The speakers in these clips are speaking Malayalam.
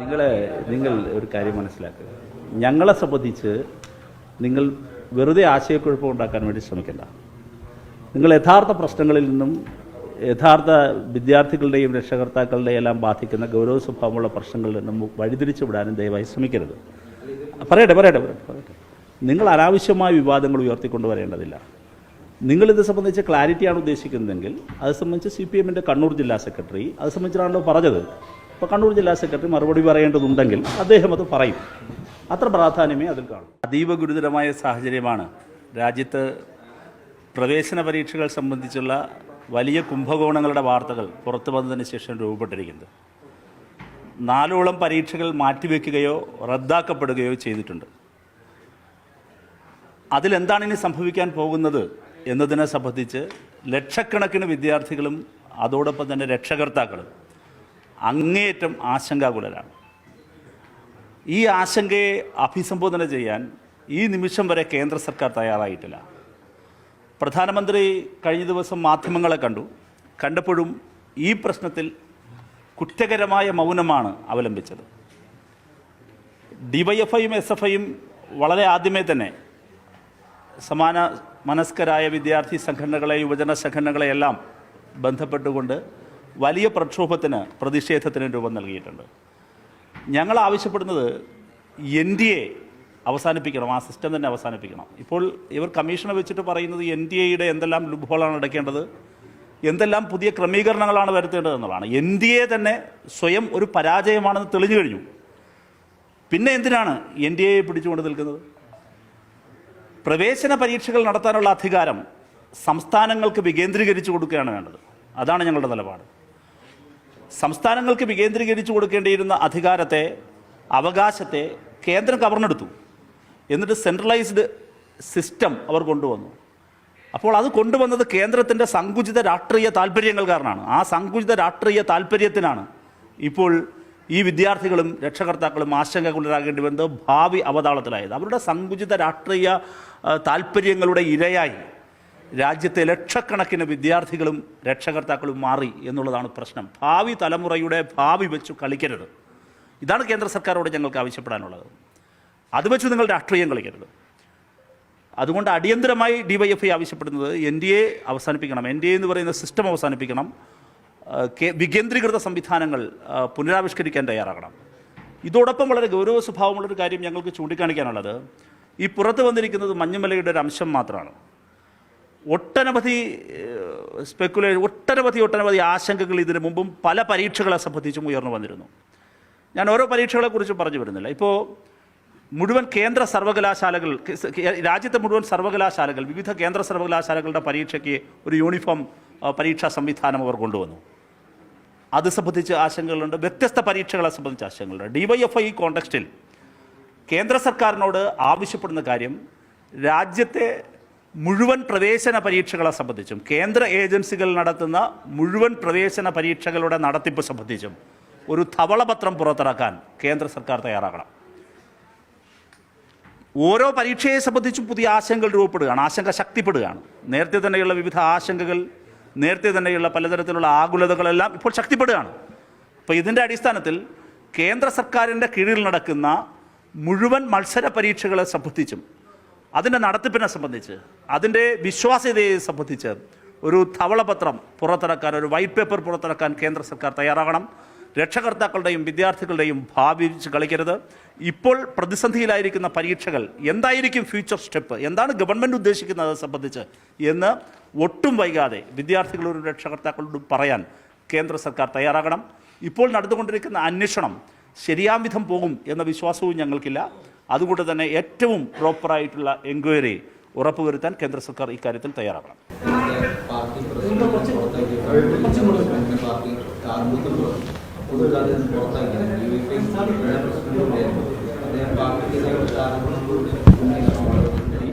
നിങ്ങൾ നിങ്ങൾ ഒരു കാര്യം മനസ്സിലാക്കുക ഞങ്ങളെ സംബന്ധിച്ച് നിങ്ങൾ വെറുതെ ആശയക്കുഴപ്പം ഉണ്ടാക്കാൻ വേണ്ടി ശ്രമിക്കണ്ട. നിങ്ങൾ യഥാർത്ഥ പ്രശ്നങ്ങളിൽ നിന്നും യഥാർത്ഥ വിദ്യാർത്ഥികളുടെയും രക്ഷകർത്താക്കളുടെയും എല്ലാം ബാധിക്കുന്ന ഗൗരവ സ്വഭാവമുള്ള പ്രശ്നങ്ങളിൽ നിന്നും വഴിതിരിച്ചു വിടാനും ദയവായി ശ്രമിക്കരുത്. പറയട്ടെ പറയട്ടെ പറയട്ടെ നിങ്ങൾ അനാവശ്യമായ വിവാദങ്ങൾ ഉയർത്തിക്കൊണ്ടുവരേണ്ടതില്ല നിങ്ങളിത് സംബന്ധിച്ച് ക്ലാരിറ്റിയാണ് ഉദ്ദേശിക്കുന്നതെങ്കിൽ അത് സംബന്ധിച്ച് സി പി എമ്മിന്റെ കണ്ണൂർ ജില്ലാ സെക്രട്ടറി അത് സംബന്ധിച്ചാണല്ലോ പറഞ്ഞത്. അപ്പോൾ കണ്ണൂർ ജില്ലാ സെക്രട്ടറി മറുപടി പറയേണ്ടതുണ്ടെങ്കിൽ അദ്ദേഹം അത് പറയും. അത്ര പ്രാധാന്യമേ അതിൽ കാണും. അതീവ ഗുരുതരമായ സാഹചര്യമാണ് രാജ്യത്ത് പ്രവേശന പരീക്ഷകൾ സംബന്ധിച്ചുള്ള വലിയ കുംഭകോണങ്ങളുടെ വാർത്തകൾ പുറത്തു വന്നതിന് ശേഷം രൂപപ്പെട്ടിരിക്കുന്നത്. നാലോളം പരീക്ഷകൾ മാറ്റിവെക്കുകയോ റദ്ദാക്കപ്പെടുകയോ ചെയ്തിട്ടുണ്ട്. അതിലെന്താണ് ഇനി സംഭവിക്കാൻ പോകുന്നത് എന്നതിനെ സംബന്ധിച്ച് ലക്ഷക്കണക്കിന് വിദ്യാർത്ഥികളും അതോടൊപ്പം തന്നെ രക്ഷകർത്താക്കളും അങ്ങേയറ്റം ആശങ്കാകുലരാണ്. ഈ ആശങ്കയെ അഭിസംബോധന ചെയ്യാൻ ഈ നിമിഷം വരെ കേന്ദ്ര സർക്കാർ തയ്യാറായിട്ടില്ല. പ്രധാനമന്ത്രി കഴിഞ്ഞ ദിവസം മാധ്യമങ്ങളെ കണ്ടു. കണ്ടപ്പോഴും ഈ പ്രശ്നത്തിൽ കുറ്റകരമായ മൗനമാണ് അവലംബിച്ചത്. ഡിവൈഎഫ്ഐയും എസ് എഫ് ഐയും വളരെ ആദ്യമേ തന്നെ സമാന മനസ്കരായ വിദ്യാർത്ഥി സംഘടനകളെ യുവജന സംഘടനകളെയെല്ലാം ബന്ധപ്പെട്ടുകൊണ്ട് വലിയ പ്രക്ഷോഭത്തിന് പ്രതിഷേധത്തിന് രൂപം നൽകിയിട്ടുണ്ട്. ഞങ്ങൾ ആവശ്യപ്പെടുന്നത് എൻ ഡി എ അവസാനിപ്പിക്കണം ആ സിസ്റ്റം തന്നെ അവസാനിപ്പിക്കണം. ഇപ്പോൾ ഇവർ കമ്മീഷനെ വെച്ചിട്ട് പറയുന്നത് എൻ ഡി എയുടെ എന്തെല്ലാം ലുബോളാണ് അടയ്ക്കേണ്ടത് എന്തെല്ലാം പുതിയ ക്രമീകരണങ്ങളാണ് വരുത്തേണ്ടത് എന്നുള്ളതാണ്. എൻ ഡി എ തന്നെ സ്വയം ഒരു പരാജയമാണെന്ന് തെളിഞ്ഞു കഴിഞ്ഞു. പിന്നെ എന്തിനാണ് എൻ ഡി എയെ പിടിച്ചുകൊണ്ട് നിൽക്കുന്നത്? പ്രവേശന പരീക്ഷകൾ നടത്താനുള്ള അധികാരം സംസ്ഥാനങ്ങൾക്ക് വികേന്ദ്രീകരിച്ചു കൊടുക്കുകയാണ് വേണ്ടത്. അതാണ് ഞങ്ങളുടെ നിലപാട്. സംസ്ഥാനങ്ങൾക്ക് വികേന്ദ്രീകരിച്ചു കൊടുക്കേണ്ടിയിരുന്ന അധികാരത്തെ അവകാശത്തെ കേന്ദ്രം കവർന്നെടുത്തു. എന്നിട്ട് സെൻട്രലൈസ്ഡ് സിസ്റ്റം അവർ കൊണ്ടുവന്നു. അപ്പോൾ അത് കൊണ്ടുവന്നത് കേന്ദ്രത്തിന്റെ സങ്കുചിത രാഷ്ട്രീയ താല്പര്യങ്ങൾ കാരണമാണ് ആ സങ്കുചിത രാഷ്ട്രീയ താല്പര്യത്തിനാണ് ഇപ്പോൾ ഈ വിദ്യാർത്ഥികളും രക്ഷകർത്താക്കളും ആശങ്കകുലരാകേണ്ടി വന്നത് ഭാവി അവതാളത്തിലായത്. അവരുടെ സങ്കുചിത രാഷ്ട്രീയ താല്പര്യങ്ങളുടെ ഇരയായി. രാജ്യത്തെ ലക്ഷക്കണക്കിന് വിദ്യാർത്ഥികളും രക്ഷകർത്താക്കളും മാറി എന്നുള്ളതാണ് പ്രശ്നം. ഭാവി തലമുറയുടെ ഭാവി വെച്ചു കളിക്കരുത്. ഇതാണ് കേന്ദ്ര സർക്കാരോട് ഞങ്ങൾക്ക് ആവശ്യപ്പെടാനുള്ളത്. അത് വെച്ച് നിങ്ങൾ രാഷ്ട്രീയം കളിക്കരുത്. അതുകൊണ്ട് അടിയന്തരമായി ഡിവൈഎഫ്ഐ ആവശ്യപ്പെടുന്നത് എൻ ഡി എ അവസാനിപ്പിക്കണം. എൻ ഡി എ എന്ന് പറയുന്ന സിസ്റ്റം അവസാനിപ്പിക്കണം. വികേന്ദ്രീകൃത സംവിധാനങ്ങൾ പുനരാവിഷ്കരിക്കാൻ തയ്യാറാകണം. ഇതോടൊപ്പം വളരെ ഗൗരവ സ്വഭാവമുള്ളൊരു കാര്യം ഞങ്ങൾക്ക് ചൂണ്ടിക്കാണിക്കാനുള്ളത്. ഈ പുറത്ത് വന്നിരിക്കുന്നത് മഞ്ഞുമലയുടെ ഒരു അംശം മാത്രമാണ്. ഒട്ടനവധി സ്പെക്കുലേ ഒട്ടനവധി ഒട്ടനവധി ആശങ്കകൾ ഇതിനു മുമ്പും പല പരീക്ഷകളെ സംബന്ധിച്ചും ഉയർന്നു വന്നിരുന്നു. ഞാൻ ഓരോ പരീക്ഷകളെക്കുറിച്ചും പറഞ്ഞു വരുന്നില്ല. ഇപ്പോൾ മുഴുവൻ കേന്ദ്ര സർവകലാശാലകൾ രാജ്യത്തെ മുഴുവൻ സർവകലാശാലകൾ വിവിധ കേന്ദ്ര സർവകലാശാലകളുടെ പരീക്ഷയ്ക്ക് ഒരു യൂണിഫോം പരീക്ഷാ സംവിധാനം അവർ കൊണ്ടുവന്നു. അത് സംബന്ധിച്ച് ആശങ്കകളുണ്ട്. വ്യത്യസ്ത പരീക്ഷകളെ സംബന്ധിച്ച് ആശങ്കകളുണ്ട്. ഡിവൈഎഫ്ഐ ഈ കോണ്ടക്സ്റ്റിൽ കേന്ദ്ര സർക്കാരിനോട് ആവശ്യപ്പെടുന്ന കാര്യം രാജ്യത്തെ മുഴുവൻ പ്രവേശന പരീക്ഷകളെ സംബന്ധിച്ചും കേന്ദ്ര ഏജൻസികൾ നടത്തുന്ന മുഴുവൻ പ്രവേശന പരീക്ഷകളുടെ നടത്തിപ്പ് സംബന്ധിച്ചും ഒരു ധവളപത്രം പുറത്തിറക്കാൻ കേന്ദ്ര സർക്കാർ തയ്യാറാകണം. ഓരോ പരീക്ഷയെ സംബന്ധിച്ചും പുതിയ ആശങ്കകൾ രൂപപ്പെടുകയാണ് ആശങ്ക ശക്തിപ്പെടുകയാണ്. നേരത്തെ തന്നെയുള്ള വിവിധ ആശങ്കകൾ നേരത്തെ തന്നെയുള്ള പലതരത്തിലുള്ള ആകുലതകളെല്ലാം ഇപ്പോൾ ശക്തിപ്പെടുകയാണ്. അപ്പോൾ ഇതിന്റെ അടിസ്ഥാനത്തിൽ കേന്ദ്ര സർക്കാരിന്റെ കീഴിൽ നടക്കുന്ന മുഴുവൻ മത്സര പരീക്ഷകളെ സംബന്ധിച്ചും അതിന്റെ നടത്തിപ്പിനെ സംബന്ധിച്ച് അതിന്റെ വിശ്വാസ്യതയെ സംബന്ധിച്ച് ഒരു തവളപത്രം പുറത്തിറക്കാൻ ഒരു വൈറ്റ് പേപ്പർ പുറത്തിറക്കാൻ കേന്ദ്ര സർക്കാർ തയ്യാറാകണം. രക്ഷകർത്താക്കളുടെയും വിദ്യാർത്ഥികളുടെയും ഭാവി കളിക്കരുത്. ഇപ്പോൾ പ്രതിസന്ധിയിലായിരിക്കുന്ന പരീക്ഷകൾ എന്തായിരിക്കും ഫ്യൂച്ചർ സ്റ്റെപ്പ് എന്താണ് ഗവൺമെന്റ് ഉദ്ദേശിക്കുന്നത് സംബന്ധിച്ച്? എന്ന് ഒട്ടും വൈകാതെ വിദ്യാർത്ഥികളോടും രക്ഷകർത്താക്കളോടും പറയാൻ കേന്ദ്ര സർക്കാർ തയ്യാറാകണം. ഇപ്പോൾ നടന്നുകൊണ്ടിരിക്കുന്ന അന്വേഷണം ശരിയാം വിധം പോകും എന്ന വിശ്വാസവും ഞങ്ങൾക്കില്ല. അതുകൊണ്ട് തന്നെ ഏറ്റവും പ്രോപ്പറായിട്ടുള്ള എൻക്വയറി ഉറപ്പുവരുത്താൻ കേന്ദ്ര സർക്കാർ ഇക്കാര്യത്തിൽ തയ്യാറാകണം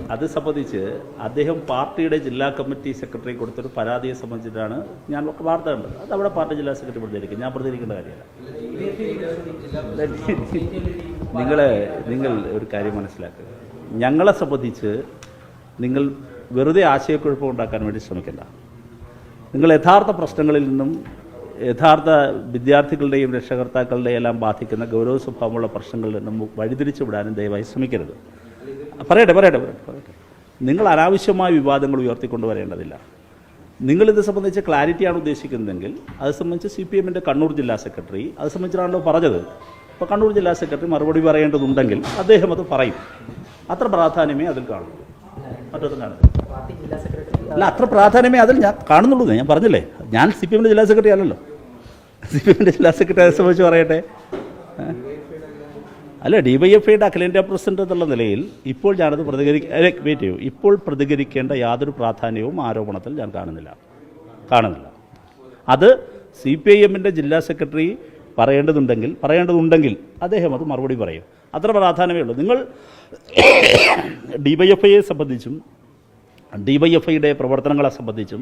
അത് സംബന്ധിച്ച് അദ്ദേഹം പാർട്ടിയുടെ ജില്ലാ കമ്മിറ്റി സെക്രട്ടറി കൊടുത്തൊരു പരാതിയെ സംബന്ധിച്ചിട്ടാണ് ഞാൻ വാർത്ത കണ്ടത് അത് അവിടെ പാർട്ടി ജില്ലാ സെക്രട്ടറി പ്രതികരിക്കും ഞാൻ പ്രതികരിക്കേണ്ട കാര്യമല്ല നിങ്ങൾ നിങ്ങൾ ഒരു കാര്യം മനസ്സിലാക്കുക. ഞങ്ങളെ സംബന്ധിച്ച് നിങ്ങൾ വെറുതെ ആശയക്കുഴപ്പം ഉണ്ടാക്കാൻ വേണ്ടി ശ്രമിക്കണ്ട. നിങ്ങൾ യഥാർത്ഥ പ്രശ്നങ്ങളിൽ നിന്നും യഥാർത്ഥ വിദ്യാർത്ഥികളുടെയും രക്ഷകർത്താക്കളുടെയും എല്ലാം ബാധിക്കുന്ന ഗൗരവ സ്വഭാവമുള്ള പ്രശ്നങ്ങളിൽ നിന്നും വഴിതിരിച്ചു വിടാനും ദയവായി ശ്രമിക്കരുത്. പറയട്ടെ പറയട്ടെ പറയട്ടെ. നിങ്ങൾ അനാവശ്യമായ വിവാദങ്ങൾ ഉയർത്തിക്കൊണ്ടുവരേണ്ടതില്ല നിങ്ങളിത് സംബന്ധിച്ച് ക്ലാരിറ്റിയാണ് ഉദ്ദേശിക്കുന്നതെങ്കിൽ അത് സംബന്ധിച്ച് സി പി എമ്മിന്റെ കണ്ണൂർ ജില്ലാ സെക്രട്ടറി അത് സംബന്ധിച്ചാണല്ലോ പറഞ്ഞത്. അപ്പോൾ കണ്ണൂർ ജില്ലാ സെക്രട്ടറി മറുപടി പറയേണ്ടതുണ്ടെങ്കിൽ അദ്ദേഹം അത് പറയും. അത്ര പ്രാധാന്യമേ അതിൽ കാണുള്ളൂ. മറ്റൊന്നും കാണുന്നില്ല അല്ല അത്ര പ്രാധാന്യമേ അതിൽ ഞാൻ കാണുന്നുള്ളൂ. ഞാൻ പറഞ്ഞില്ലേ? ഞാൻ സി പി എമ്മിന്റെ ജില്ലാ സെക്രട്ടറി അല്ലല്ലോ. സി പി എമ്മിന്റെ ജില്ലാ സെക്രട്ടറി അത് സംബന്ധിച്ച് പറയട്ടെ. അല്ല ഡി വൈ എഫ് ഐയുടെ അഖിലേന്ത്യാ പ്രസിഡന്റ് എന്നുള്ള നിലയിൽ ഇപ്പോൾ ഞാനത് പ്രതികരിക്ക വെയിറ്റ് ചെയ്യൂ. ഇപ്പോൾ പ്രതികരിക്കേണ്ട യാതൊരു പ്രാധാന്യവും ആരോപണത്തിൽ ഞാൻ കാണുന്നില്ല. കാണുന്നില്ല. അത് സി പി ഐ എമ്മിന്റെ ജില്ലാ സെക്രട്ടറി പറയേണ്ടതുണ്ടെങ്കിൽ പറയേണ്ടതുണ്ടെങ്കിൽ അദ്ദേഹം അത് മറുപടി പറയും. അത്ര പ്രാധാന്യമേ ഉള്ളൂ. നിങ്ങൾ ഡി വൈ എഫ് ഐയെ സംബന്ധിച്ചും ഡി വൈ എഫ് ഐയുടെ പ്രവർത്തനങ്ങളെ സംബന്ധിച്ചും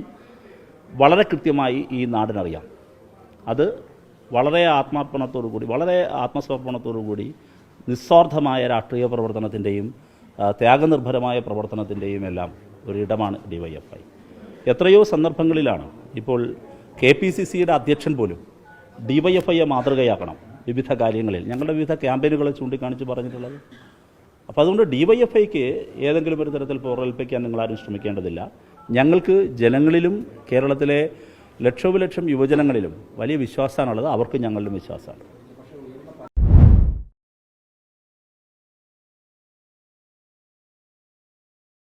വളരെ കൃത്യമായി ഈ നാടിനറിയാം. അത് വളരെ ആത്മാർപ്പണത്തോടു കൂടി വളരെ ആത്മസമർപ്പണത്തോടു കൂടി നിസ്വാർത്ഥമായ രാഷ്ട്രീയ പ്രവർത്തനത്തിന്റെയും ത്യാഗനിർഭരമായ പ്രവർത്തനത്തിന്റെയും എല്ലാം ഒരിടമാണ് ഡി വൈ എഫ് ഐ എത്രയോ സന്ദർഭങ്ങളിലാണ് ഇപ്പോൾ കെ പി സി സിയുടെ അധ്യക്ഷൻ പോലും ഡി വൈ മാതൃകയാക്കണം വിവിധ കാര്യങ്ങളിൽ. ഞങ്ങളുടെ വിവിധ ക്യാമ്പയിനുകളെ ചൂണ്ടിക്കാണിച്ച് പറഞ്ഞിട്ടുള്ളത്. അപ്പോൾ അതുകൊണ്ട് ഡിവൈഎഫ്ഐക്ക് ഏതെങ്കിലും ഒരു തരത്തിൽ പോറൽപ്പിക്കാൻ നിങ്ങളാരും ശ്രമിക്കേണ്ടതില്ല. ഞങ്ങൾക്ക് ജനങ്ങളിലും കേരളത്തിലെ ലക്ഷോപലക്ഷം യുവജനങ്ങളിലും വലിയ വിശ്വാസമാണുള്ളത്. അവർക്ക് ഞങ്ങളിലും വിശ്വാസമാണ്.